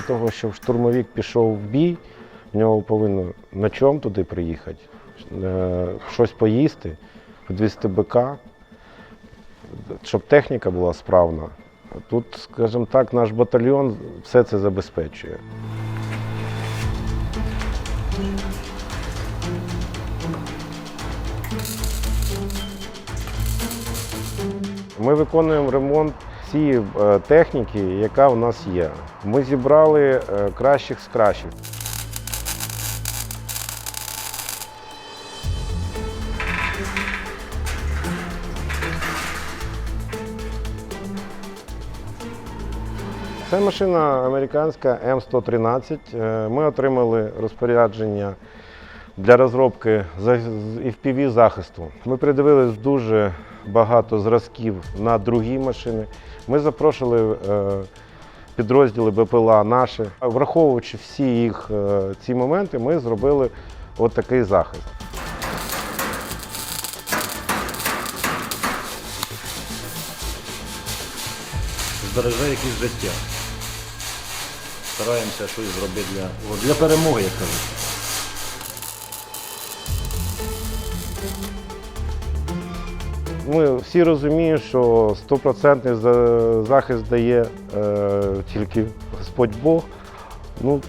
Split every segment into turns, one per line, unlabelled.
Для того, щоб штурмовик пішов в бій, в нього повинно на чому туди приїхати, е, щось поїсти, відвести бика, щоб техніка була справна. Тут, скажімо так, наш батальйон все це забезпечує. Ми виконуємо ремонт цієї е, техніки, яка в нас є. Ми зібрали е, кращих з кращих. Це машина американська М113. Е, Ми отримали розпорядження для розробки FPV захисту. Ми придивились дуже багато зразків на другі машини. Ми запрошували е, підрозділи БПЛА наші. Враховуючи всі їх е, ці моменти, ми зробили от такий захист.
збереже якісь життя. Стараємося щось зробити для, для перемоги, як кажуть.
Ми всі розуміємо, що стопроцентний за- захист дає е, тільки Господь Бог. Ну,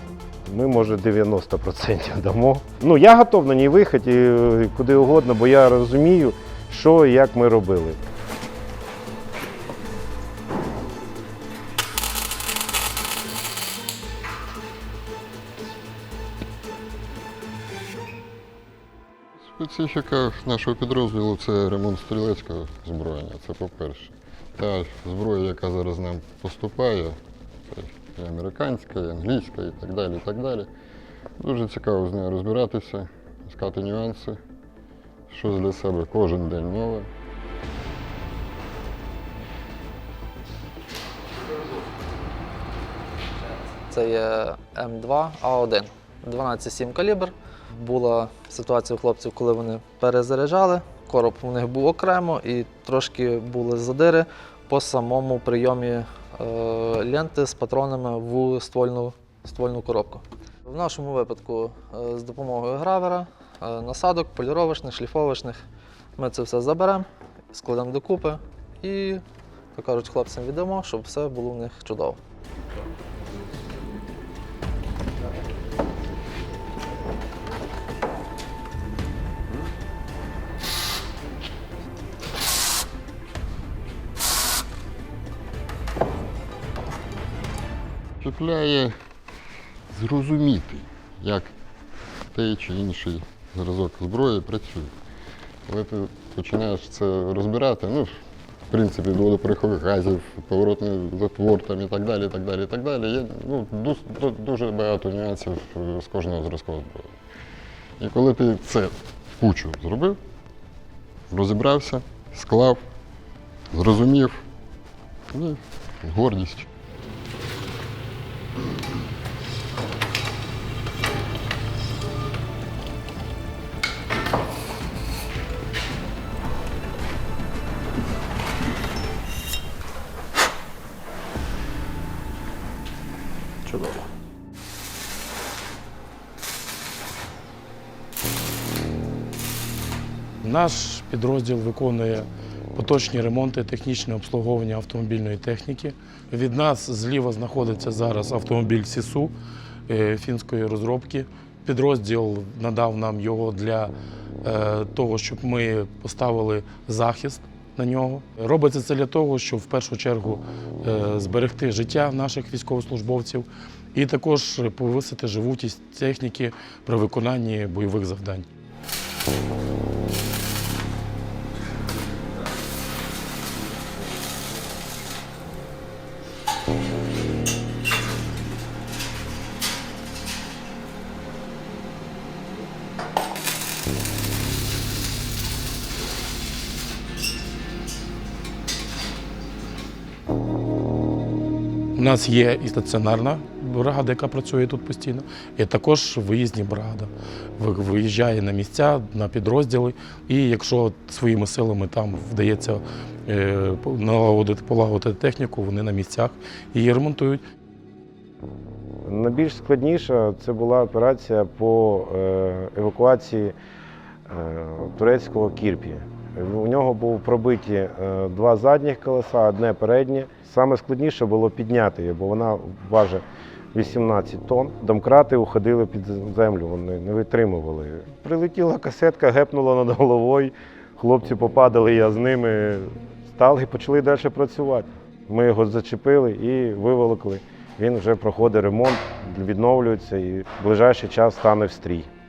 ми, може, 90% дамо. Ну, я готов на ній виїхати е, куди угодно, бо я розумію, що і як ми робили.
Специфіка нашого підрозділу це ремонт стрілецького зброєння, це по-перше. Та зброя, яка зараз нам поступає, це і американська, і англійська, і так далі. і так далі. Дуже цікаво з нею розбиратися, іскати нюанси, щось для себе кожен день нове.
Це є М2А1, 12,7 калібр. Була ситуація у хлопців, коли вони перезаряджали. Короб у них був окремо і трошки були задири по самому прийомі е, ленти з патронами в ствольну, ствольну коробку. В нашому випадку е, з допомогою гравера, е, насадок, поліровочних, шліфовочних ми це все заберемо, складемо докупи і, як кажуть, хлопцям віддамо, щоб все було в них чудово.
Чіпляє зрозуміти, як той чи інший зразок зброї працює. Коли ти починаєш це розбирати, ну, в принципі, до водопорихових газів, поворотний затвор там, і так далі, і так далі, і так далі. Є ну, дуже багато нюансів е, з кожного зразку зброї. І коли ти це кучу зробив, розібрався, склав, зрозумів, і гордість.
Наш підрозділ виконує поточні ремонти, технічне обслуговування автомобільної техніки. Від нас зліва знаходиться зараз автомобіль СІСУ е, фінської розробки. Підрозділ надав нам його для е, того, щоб ми поставили захист на нього. Робиться це для того, щоб в першу чергу е, зберегти життя наших військовослужбовців і також повисити живучість техніки при виконанні бойових завдань. У нас є і стаціонарна бригада, яка працює тут постійно, і також виїзні бригада. Виїжджає на місця, на підрозділи, і якщо своїми силами там вдається е, налагодити, полагодити техніку, вони на місцях її ремонтують.
Найбільш складніша це була операція по е, евакуації е, турецького кірпі. У нього був пробиті е, два задніх колеса, одне переднє. Саме складніше було підняти її, бо вона важить 18 тонн. Домкрати уходили під землю, вони не витримували. Прилетіла касетка, гепнула над головою. Хлопці попадали, я з ними стали і почали далі працювати. Ми його зачепили і виволокли. Він вже проходить ремонт, відновлюється і в ближайший час стане в стрій. –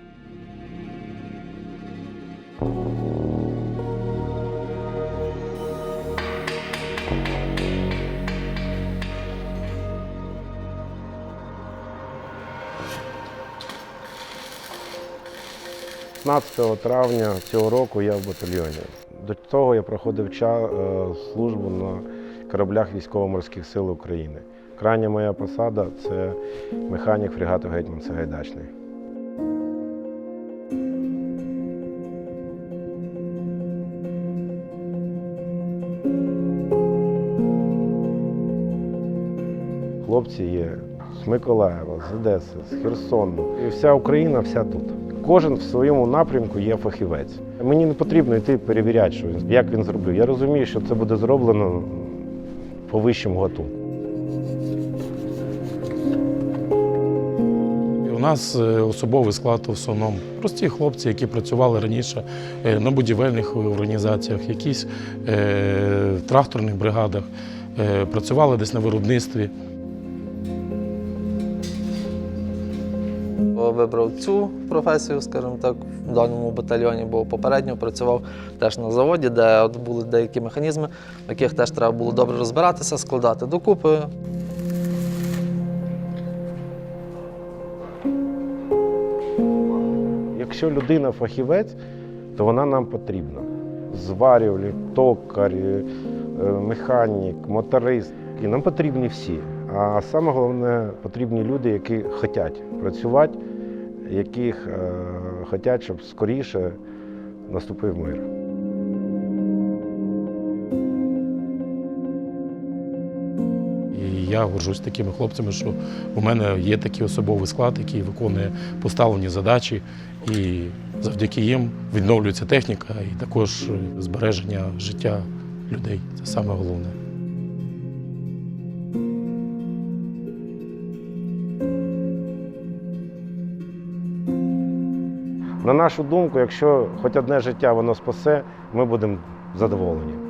15 травня цього року я в батальйоні. До того я проходив е, службу на кораблях військово-морських сил України. Крайня моя посада це механік фрегату Гетьман Сагайдачний. Хлопці є з Миколаєва, з Одеси, з Херсону. І вся Україна, вся тут. Кожен в своєму напрямку є фахівець. Мені не потрібно йти перевіряти, що він, як він зробив. Я розумію, що це буде зроблено по вищому гатунку.
У нас е, особовий склад в основному прості хлопці, які працювали раніше е, на будівельних організаціях, якісь е, в тракторних бригадах, працювали десь на виробництві.
Вибрав цю професію, скажімо так, в даному батальйоні, бо попередньо працював теж на заводі, де от були деякі механізми, в яких теж треба було добре розбиратися, складати докупи.
Якщо людина фахівець, то вона нам потрібна. Зварювальник, токар, е, механік, моторист. І нам потрібні всі. А саме головне, потрібні люди, які хочуть працювати, яких е, хочуть, щоб скоріше наступив мир.
І я горжусь такими хлопцями, що у мене є такий особовий склад, який виконує поставлені задачі, і завдяки їм відновлюється техніка і також збереження життя людей. Це саме головне.
На нашу думку, якщо хоч одне життя воно спасе, ми будемо задоволені.